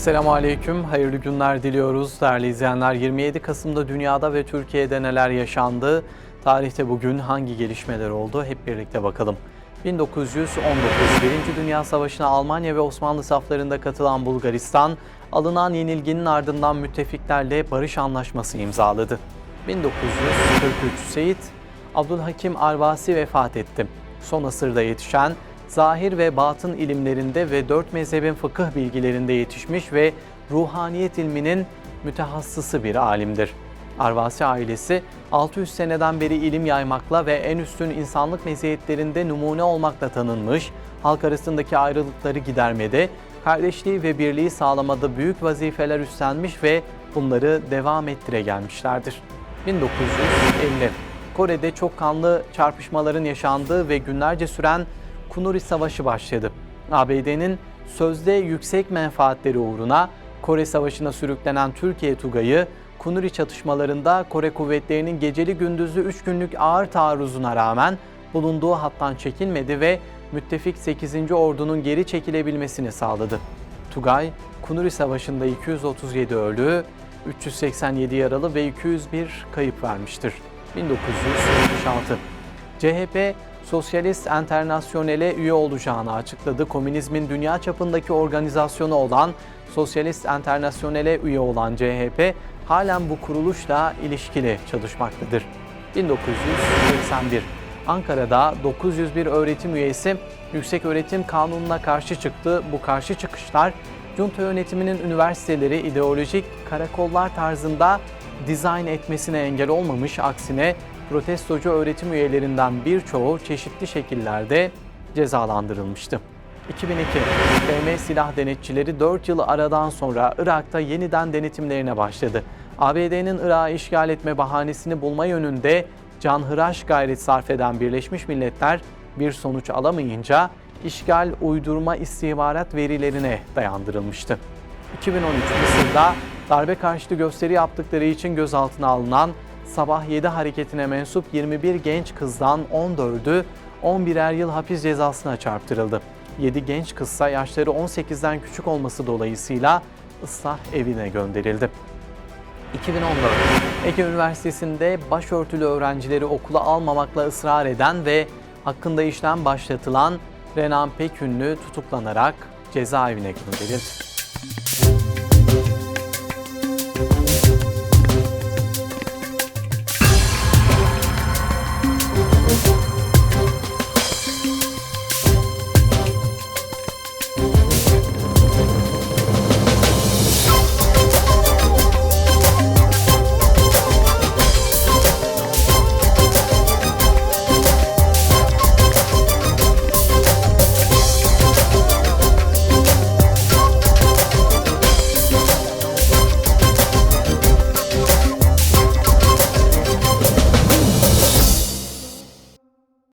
Esselamu Aleyküm, hayırlı günler diliyoruz değerli izleyenler. 27 Kasım'da dünyada ve Türkiye'de neler yaşandı? Tarihte bugün hangi gelişmeler oldu? Hep birlikte bakalım. 1919 Birinci Dünya Savaşı'na Almanya ve Osmanlı saflarında katılan Bulgaristan, alınan yenilginin ardından müttefiklerle barış anlaşması imzaladı. 1943 Seyit Abdülhakim Arvasi vefat etti. Son asırda yetişen, zahir ve batın ilimlerinde ve dört mezhebin fıkıh bilgilerinde yetişmiş ve ruhaniyet ilminin mütehassısı bir alimdir. Arvasi ailesi 600 seneden beri ilim yaymakla ve en üstün insanlık meziyetlerinde numune olmakla tanınmış, halk arasındaki ayrılıkları gidermede, kardeşliği ve birliği sağlamada büyük vazifeler üstlenmiş ve bunları devam ettire gelmişlerdir. 1950 Kore'de çok kanlı çarpışmaların yaşandığı ve günlerce süren Kunuri Savaşı başladı. ABD'nin sözde yüksek menfaatleri uğruna Kore Savaşı'na sürüklenen Türkiye Tugayı, Kunuri çatışmalarında Kore kuvvetlerinin geceli gündüzlü 3 günlük ağır taarruzuna rağmen bulunduğu hattan çekilmedi ve müttefik 8. Ordunun geri çekilebilmesini sağladı. Tugay, Kunuri Savaşı'nda 237 ölü, 387 yaralı ve 201 kayıp vermiştir. 1976 CHP Sosyalist Enternasyonel'e üye olacağını açıkladı. Komünizmin dünya çapındaki organizasyonu olan Sosyalist Enternasyonel'e üye olan CHP halen bu kuruluşla ilişkili çalışmaktadır. 1981 Ankara'da 901 öğretim üyesi Yüksek Öğretim Kanunu'na karşı çıktı. Bu karşı çıkışlar junta yönetiminin üniversiteleri ideolojik karakollar tarzında dizayn etmesine engel olmamış, aksine protestocu öğretim üyelerinden birçoğu çeşitli şekillerde cezalandırılmıştı. 2002 BM silah denetçileri 4 yıl aradan sonra Irak'ta yeniden denetimlerine başladı. ABD'nin Irak'ı işgal etme bahanesini bulma yönünde canhıraş gayret sarf eden Birleşmiş Milletler bir sonuç alamayınca işgal uydurma istihbarat verilerine dayandırılmıştı. 2013 Mısır'da darbe karşıtı gösteri yaptıkları için gözaltına alınan Sabah 7 hareketine mensup 21 genç kızdan 14'ü 11'er yıl hapis cezasına çarptırıldı. 7 genç kızsa yaşları 18'den küçük olması dolayısıyla ıslah evine gönderildi. 2014 Ege Üniversitesi'nde başörtülü öğrencileri okula almamakla ısrar eden ve hakkında işlem başlatılan Renan Pekünlü tutuklanarak cezaevine gönderildi.